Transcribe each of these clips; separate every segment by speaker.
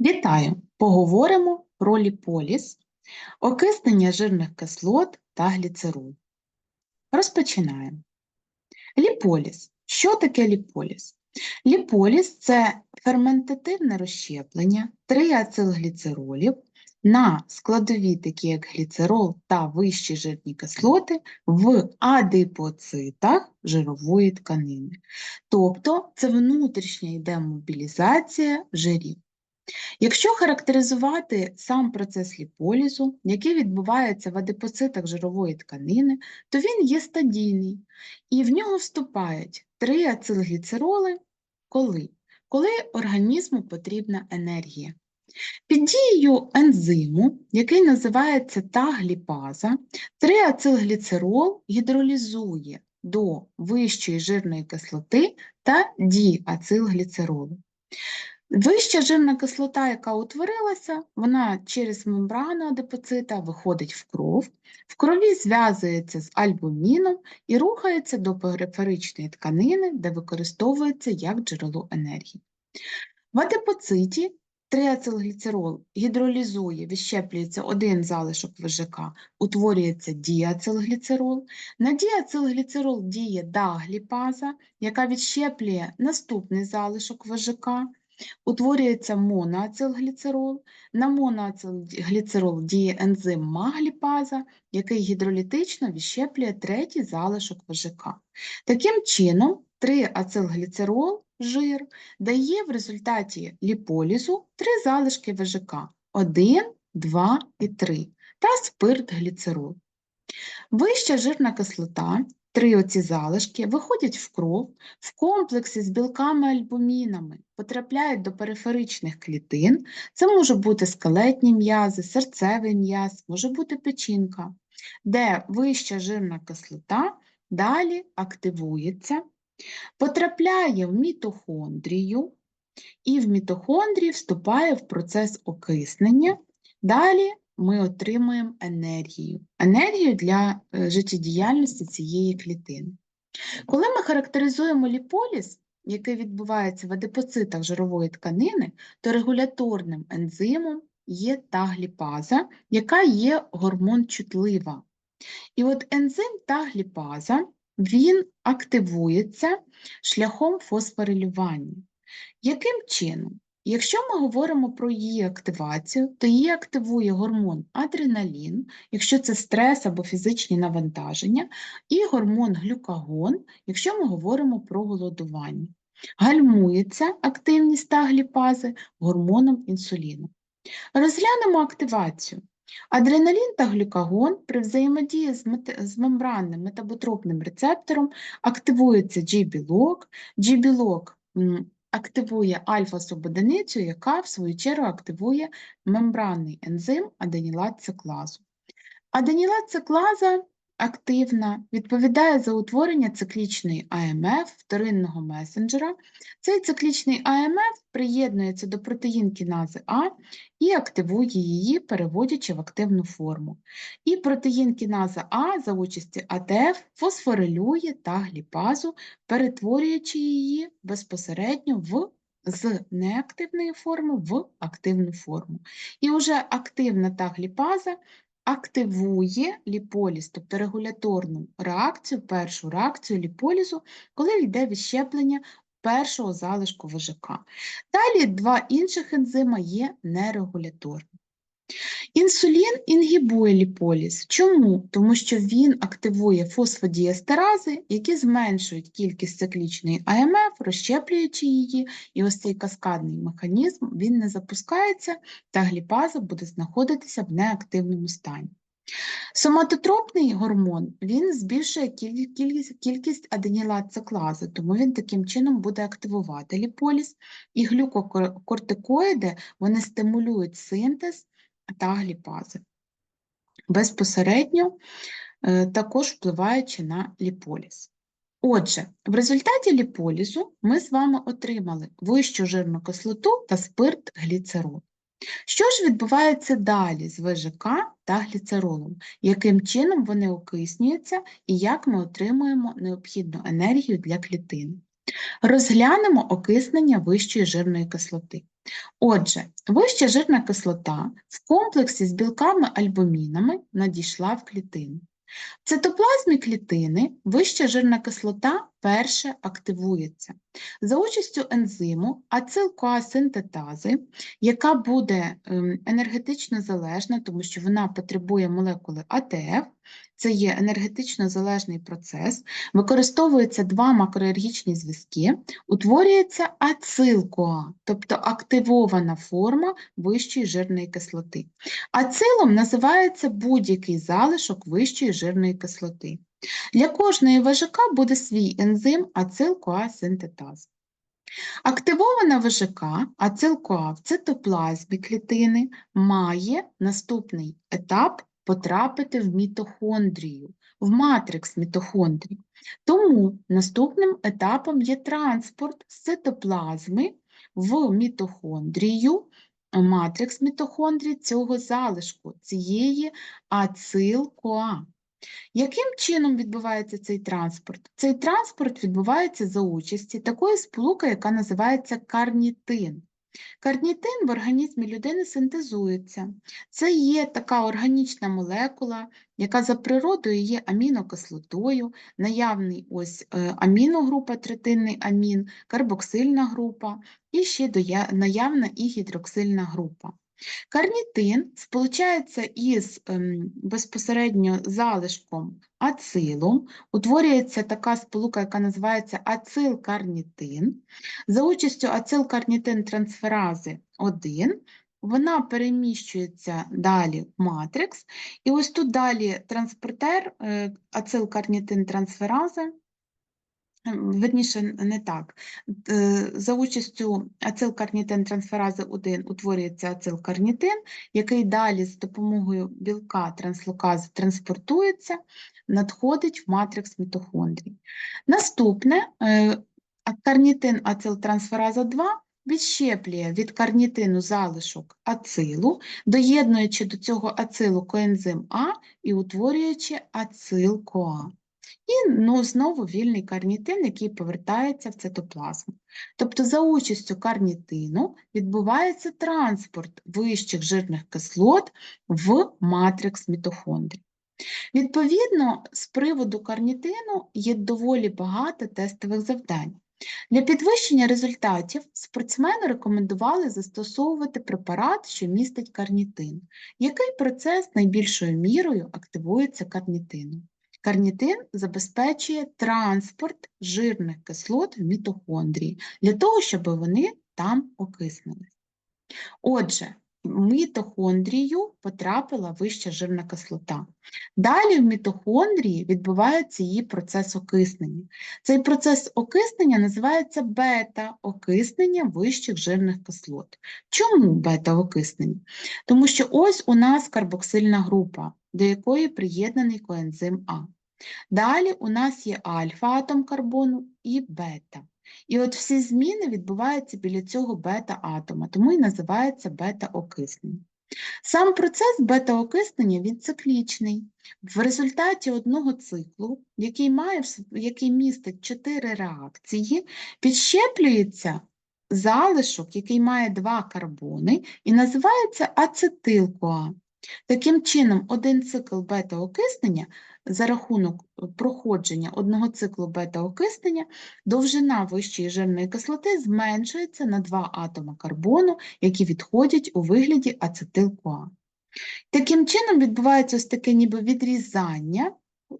Speaker 1: Вітаю! Поговоримо про ліполіз, окиснення жирних кислот та гліцерол. Розпочинаємо. Ліполіз. Що таке ліполіз? Ліполіз – це ферментативне розщеплення триацилгліцеролів на складові, такі як гліцерол та вищі жирні кислоти, в адипоцитах жирової тканини. Тобто це внутрішня йде мобілізація жирів. Якщо характеризувати сам процес ліполізу, який відбувається в адипоцитах жирової тканини, то він є стадійний, і в нього вступають три ацилгліцероли коли? Коли організму потрібна енергія. Під дією ензиму, який називається тагліпаза, триацилгліцерол гідролізує до вищої жирної кислоти та діацилгліцеролу. Вища жирна кислота, яка утворилася, вона через мембрану адипоцита виходить в кров, в крові зв'язується з альбуміном і рухається до периферичної тканини, де використовується як джерело енергії. В адипоциті триацилгліцерол гідролізує, відщеплюється один залишок ВЖК, утворюється діацилгліцерол. На діацилгліцерол діє дагліпаза, яка відщеплює наступний залишок ВЖК. Утворюється моноацилгліцерол. На моноацилгліцерол діє ензим магліпаза, який гідролітично відщеплює третій залишок ВЖК. Таким чином, 3-ацилгліцерол жир дає в результаті ліполізу три залишки ВЖК 1, 2 і 3 та спирт-гліцерол. Вища жирна кислота Три оці залишки виходять в кров в комплексі з білками-альбумінами, потрапляють до периферичних клітин. Це може бути скелетні м'язи, серцевий м'яз, може бути печінка, де вища жирна кислота далі активується, потрапляє в мітохондрію, і в мітохондрії вступає в процес окиснення. Далі ми отримуємо енергію, енергію для е, життєдіяльності цієї клітини. Коли ми характеризуємо ліполіз, який відбувається в адипоцитах жирової тканини, то регуляторним ензимом є тагліпаза, яка є гормон-чутлива. І от ензим тагліпаза він активується шляхом фосфорилювання. Яким чином? Якщо ми говоримо про її активацію, то її активує гормон адреналін, якщо це стрес або фізичні навантаження, і гормон глюкагон, якщо ми говоримо про голодування. Гальмується активність тагліпази гормоном інсуліну. Розглянемо активацію. Адреналін та глюкагон при взаємодії з, мет... з мембранним метаботропним рецептором активується G-білок, G-білок активує альфа-субодиницю, яка, в свою чергу, активує мембранний ензим аденілат-циклазу. Аденілат-циклаза активна, відповідає за утворення циклічної АМФ вторинного месенджера. Цей циклічний АМФ приєднується до протеїн кінази А і активує її, переводячи в активну форму. І протеїн кіназа А за участі АТФ фосфорилює та гліпазу, перетворюючи її безпосередньо в з неактивної форми в активну форму. І вже активна та гліпаза активує ліполіз, тобто регуляторну реакцію, першу реакцію ліполізу, коли йде відщеплення першого залишку ВЖК. Далі два інших ензима є нерегуляторні. Інсулін інгібує ліполіз. Чому? Тому що він активує фосфодіестерази, які зменшують кількість циклічної АМФ, розщеплюючи її, і ось цей каскадний механізм він не запускається, та гліпаза буде знаходитися в неактивному стані. Соматотропний гормон він збільшує кількість кількість аденілат-циклази, тому він таким чином буде активувати ліполіз, і глюкокортикоїди вони стимулюють синтез та гліпази. Безпосередньо е, також впливаючи на ліполіз. Отже, в результаті ліполізу ми з вами отримали вищу жирну кислоту та спирт гліцерол. Що ж відбувається далі з ВЖК та гліцеролом? Яким чином вони окиснюються і як ми отримуємо необхідну енергію для клітини? Розглянемо окиснення вищої жирної кислоти. Отже, вища жирна кислота в комплексі з білками-альбумінами надійшла в клітину. В цитоплазмі клітини вища жирна кислота перше активується за участю ензиму ацил-коа-синтетази, яка буде ем, енергетично залежна, тому що вона потребує молекули АТФ, це є енергетично залежний процес, використовуються два макроергічні зв'язки, утворюється ацил-коа, тобто активована форма вищої жирної кислоти. Ацилом називається будь-який залишок вищої жирної кислоти. Для кожної ВЖК буде свій ензим ацил-коа-синтетаз. Активована ВЖК ацил-коа в цитоплазмі клітини має наступний етап потрапити в мітохондрію, в матрикс мітохондрій. Тому наступним етапом є транспорт з цитоплазми в мітохондрію, матрикс мітохондрій цього залишку, цієї ацил-коа. Яким чином відбувається цей транспорт? Цей транспорт відбувається за участі такої сполуки, яка називається карнітин. Карнітин в організмі людини синтезується. Це є така органічна молекула, яка за природою є амінокислотою, наявний ось е, аміногрупа, третинний амін, карбоксильна група і ще наявна і гідроксильна група. Карнітин сполучається із ем, безпосередньо залишком ацилу, утворюється така сполука, яка називається ацилкарнітин. За участю ацилкарнітин трансферази 1, вона переміщується далі в матрикс, і ось тут далі транспортер е, ацилкарнітин трансферази Верніше, не так. Е, за участю ацилкарнітин трансферази 1 утворюється ацилкарнітин, який далі з допомогою білка транслокази транспортується, надходить в матрикс мітохондрій. Наступне е, карнітин ацилтрансфераза 2 відщеплює від карнітину залишок ацилу, доєднуючи до цього ацилу коензим А і утворюючи ацил-КоА. І ну, знову вільний карнітин, який повертається в цитоплазму. Тобто, за участю карнітину відбувається транспорт вищих жирних кислот в матрикс мітохондрій. Відповідно, з приводу карнітину є доволі багато тестових завдань. Для підвищення результатів спортсмени рекомендували застосовувати препарат, що містить карнітин. Який процес найбільшою мірою активується карнітином? Карнітин забезпечує транспорт жирних кислот в мітохондрії для того, щоб вони там окиснились. Отже, в мітохондрію потрапила вища жирна кислота. Далі в мітохондрії відбувається її процес окиснення. Цей процес окиснення називається бета-окиснення вищих жирних кислот. Чому бета-окиснення? Тому що ось у нас карбоксильна група, до якої приєднаний коензим А. Далі у нас є альфа-атом карбону і бета. І от всі зміни відбуваються біля цього бета-атома, тому і називається бета-окиснення. Сам процес бета-окиснення він циклічний. В результаті одного циклу, який має, який містить чотири реакції, підщеплюється залишок, який має два карбони, і називається ацетил-КоА. Таким чином, один цикл бета-окиснення за рахунок е, проходження одного циклу бета-окиснення довжина вищої жирної кислоти зменшується на два атома карбону, які відходять у вигляді ацетил-КоА. Таким чином відбувається ось таке ніби відрізання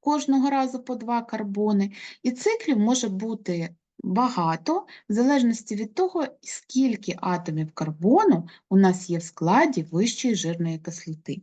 Speaker 1: кожного разу по два карбони, і циклів може бути багато, в залежності від того, скільки атомів карбону у нас є в складі вищої жирної кислоти.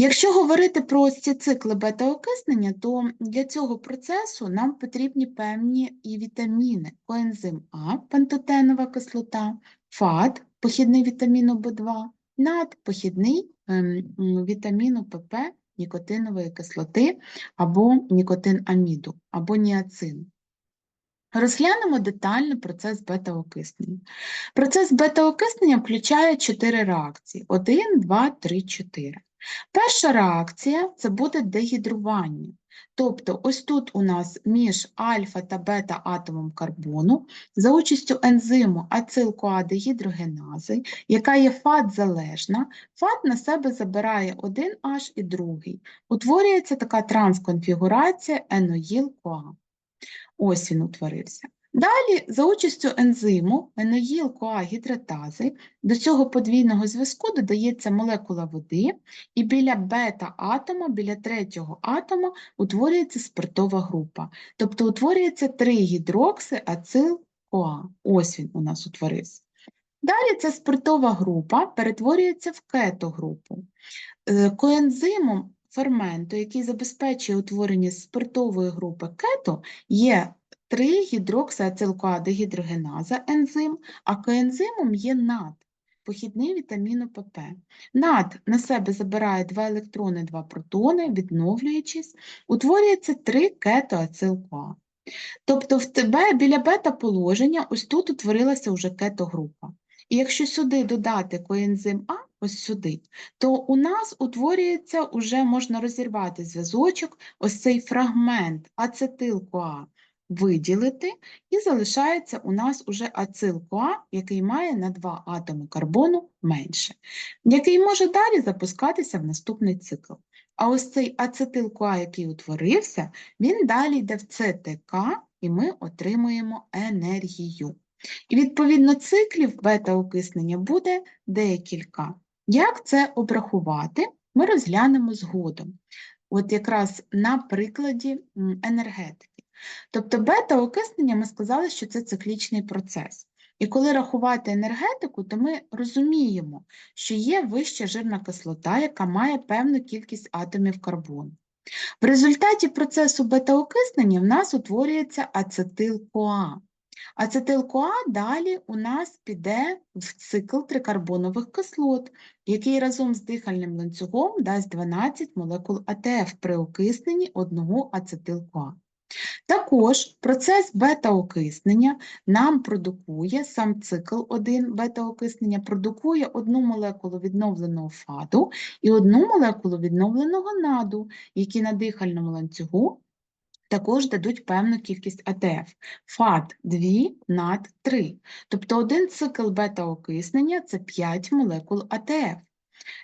Speaker 1: Якщо говорити про ці цикли бета-окиснення, то для цього процесу нам потрібні певні і вітаміни, коензим А, пантотенова кислота, ФАТ, похідний вітаміну В2, НАД, похідний ем, вітаміну ПП, нікотинової кислоти або нікотин аміду, або ніацину. Розглянемо детально процес бета-окиснення. Процес бета-окиснення включає чотири реакції: 1, 2, 3, 4. Перша реакція це буде дегідрування. Тобто, ось тут у нас між альфа та бета атомом карбону за участю ензиму ацил-коадегідрогенази, яка є фат-залежна, фат на себе забирає один H і другий. Утворюється така трансконфігурація еноїл-коа. Ось він утворився. Далі, за участю ензиму еноїл-коагідратази, до цього подвійного зв'язку додається молекула води, і біля бета-атома, біля третього атома утворюється спиртова група. Тобто утворюється три гідрокси ацил-коа. Ось він у нас утворився. Далі ця спиртова група перетворюється в кетогрупу. Е, Коензимом ферменту, який забезпечує утворення спиртової групи кето, є 3-гідроксиацилкоадегідрогеназа ензим, а коензимом є НАД, похідний вітаміну ПП. НАД на себе забирає 2 електрони, 2 протони, відновлюючись, утворюється 3 кетоацил-КоА. Тобто в тебе біля бета-положення ось тут утворилася вже кетогрупа. І якщо сюди додати коензим А, ось сюди, то у нас утворюється, уже можна розірвати зв'язочок, ось цей фрагмент ацетил-КоА виділити, і залишається у нас уже ацил-КоА, який має на 2 атоми карбону менше, який може далі запускатися в наступний цикл. А ось цей ацетил-КоА, який утворився, він далі йде в ЦТК, і ми отримуємо енергію. І відповідно циклів бета-окиснення буде декілька. Як це обрахувати, ми розглянемо згодом. От якраз на прикладі енергетики. Тобто бета-окиснення ми сказали, що це циклічний процес. І коли рахувати енергетику, то ми розуміємо, що є вища жирна кислота, яка має певну кількість атомів карбону. В результаті процесу бета-окиснення в нас утворюється ацетил-КоА. Ацетил-КоА далі у нас піде в цикл трикарбонових кислот, який разом з дихальним ланцюгом дасть 12 молекул АТФ при окисненні одного ацетил-КоА. Також процес бета-окиснення нам продукує, сам цикл 1 бета-окиснення продукує одну молекулу відновленого фаду і одну молекулу відновленого наду, які на дихальному ланцюгу також дадуть певну кількість АТФ. ФАД 2, над 3. Тобто один цикл бета-окиснення – це 5 молекул АТФ.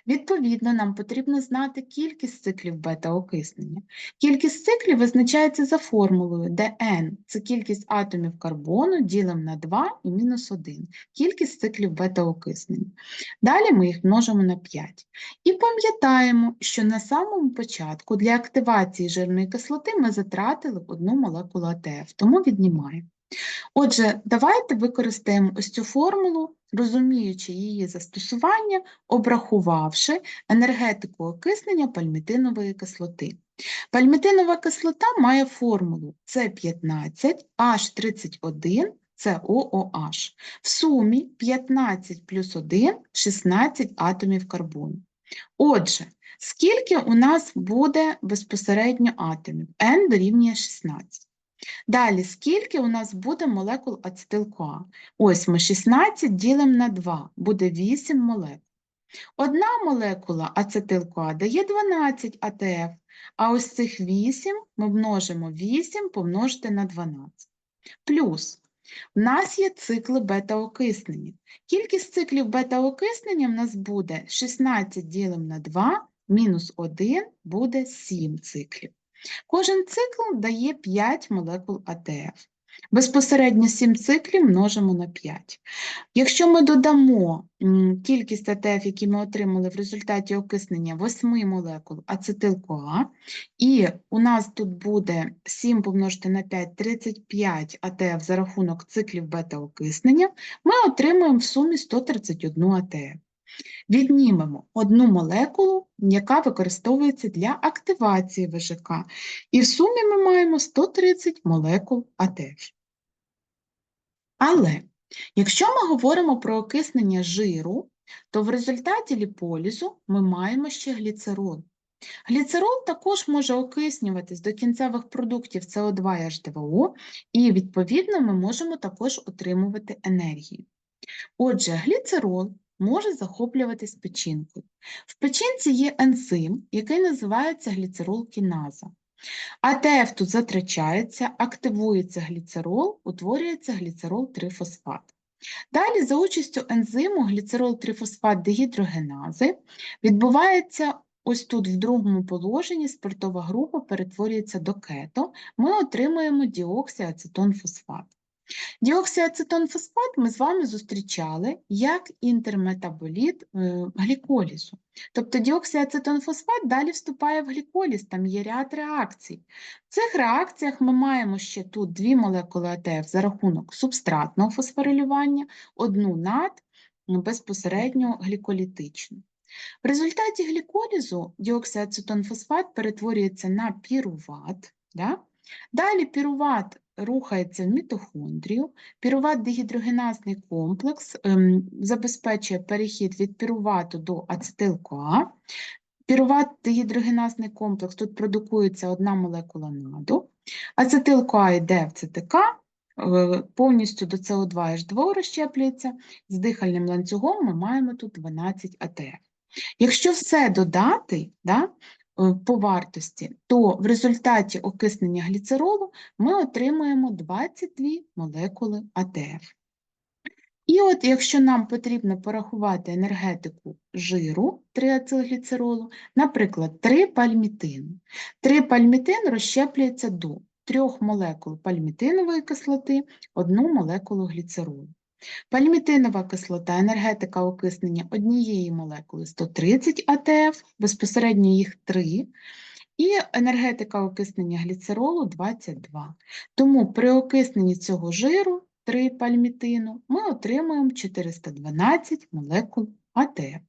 Speaker 1: Відповідно, нам потрібно знати кількість циклів бета-окиснення. Кількість циклів визначається за формулою, де n – це кількість атомів карбону ділимо на 2 і мінус 1, кількість циклів бета-окиснення. Далі ми їх множимо на 5. І пам'ятаємо, що на самому початку для активації жирної кислоти ми затратили одну молекулу АТФ, тому віднімаємо. Отже, давайте використаємо ось цю формулу, розуміючи її застосування, обрахувавши енергетику окиснення пальмітинової кислоти. Пальмітинова кислота має формулу С15, H31, COOH. В сумі 15 плюс 1 – 16 атомів карбону. Отже, скільки у нас буде безпосередньо атомів? N дорівнює 16. Далі, скільки у нас буде молекул ацетил-КоА? Ось ми 16 ділимо на 2, буде 8 молекул. Одна молекула ацетил-КоА дає 12 АТФ, а ось цих 8 ми множимо 8 помножити на 12. Плюс в нас є цикли бета-окиснення. Кількість циклів бета-окиснення в нас буде 16 ділимо на 2, мінус 1 буде 7 циклів. Кожен цикл дає 5 молекул АТФ. Безпосередньо 7 циклів множимо на 5. Якщо ми додамо кількість АТФ, які ми отримали в результаті окиснення 8 молекул ацетил-КоА, і у нас тут буде 7 помножити на 5 – 35 АТФ за рахунок циклів бета-окиснення, ми отримуємо в сумі 131 АТФ. Віднімемо одну молекулу, яка використовується для активації ВЖК, і в сумі ми маємо 130 молекул АТФ. Але якщо ми говоримо про окиснення жиру, то в результаті ліполізу ми маємо ще гліцерол. Гліцерол також може окиснюватись до кінцевих продуктів СО2 і H2O, і, відповідно, ми можемо також отримувати енергію. Отже, гліцерол може захоплюватись печінкою. В печінці є ензим, який називається гліцерол-кіназа. АТФ тут затрачається, активується гліцерол, утворюється гліцерол-3-фосфат. Далі, за участю ензиму гліцерол-3-фосфат дегідрогенази відбувається ось тут в другому положенні спиртова група перетворюється до кето, ми отримуємо діоксіацетон-фосфат. Діоксіацетон-фосфат ми з вами зустрічали як інтерметаболіт е, гліколізу. Тобто діоксіацетон-фосфат далі вступає в гліколіз, там є ряд реакцій. В цих реакціях ми маємо ще тут дві молекули АТФ за рахунок субстратного фосфорилювання, одну над ну, безпосередньо гліколітичну. В результаті гліколізу діоксіацетон-фосфат перетворюється на піруват. Да? Далі піруват рухається в мітохондрію, піруват дегідрогеназний комплекс ем, забезпечує перехід від пірувату до ацетил-КоА. Піруват дегідрогеназний комплекс, тут продукується одна молекула наду, ацетил-КоА йде в ЦТК, е, повністю до СО2H2 розщеплюється, з дихальним ланцюгом ми маємо тут 12 АТФ. Якщо все додати да, по вартості, то в результаті окиснення гліцеролу ми отримуємо 22 молекули АТФ. І от якщо нам потрібно порахувати енергетику жиру 3-ацилгліцеролу, наприклад, 3 пальмітину. 3 пальмітин розщеплюється до 3 молекул пальмітинової кислоти, 1 молекулу гліцеролу. Пальмітинова кислота, енергетика окиснення однієї молекули 130 АТФ, безпосередньо їх 3, і енергетика окиснення гліцеролу 22. Тому при окисненні цього жиру 3 пальмітину ми отримуємо 412 молекул АТФ.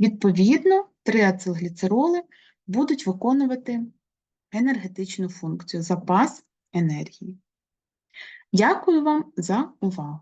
Speaker 1: Відповідно, 3 ацилгліцероли будуть виконувати енергетичну функцію запас енергії. Дякую вам за увагу!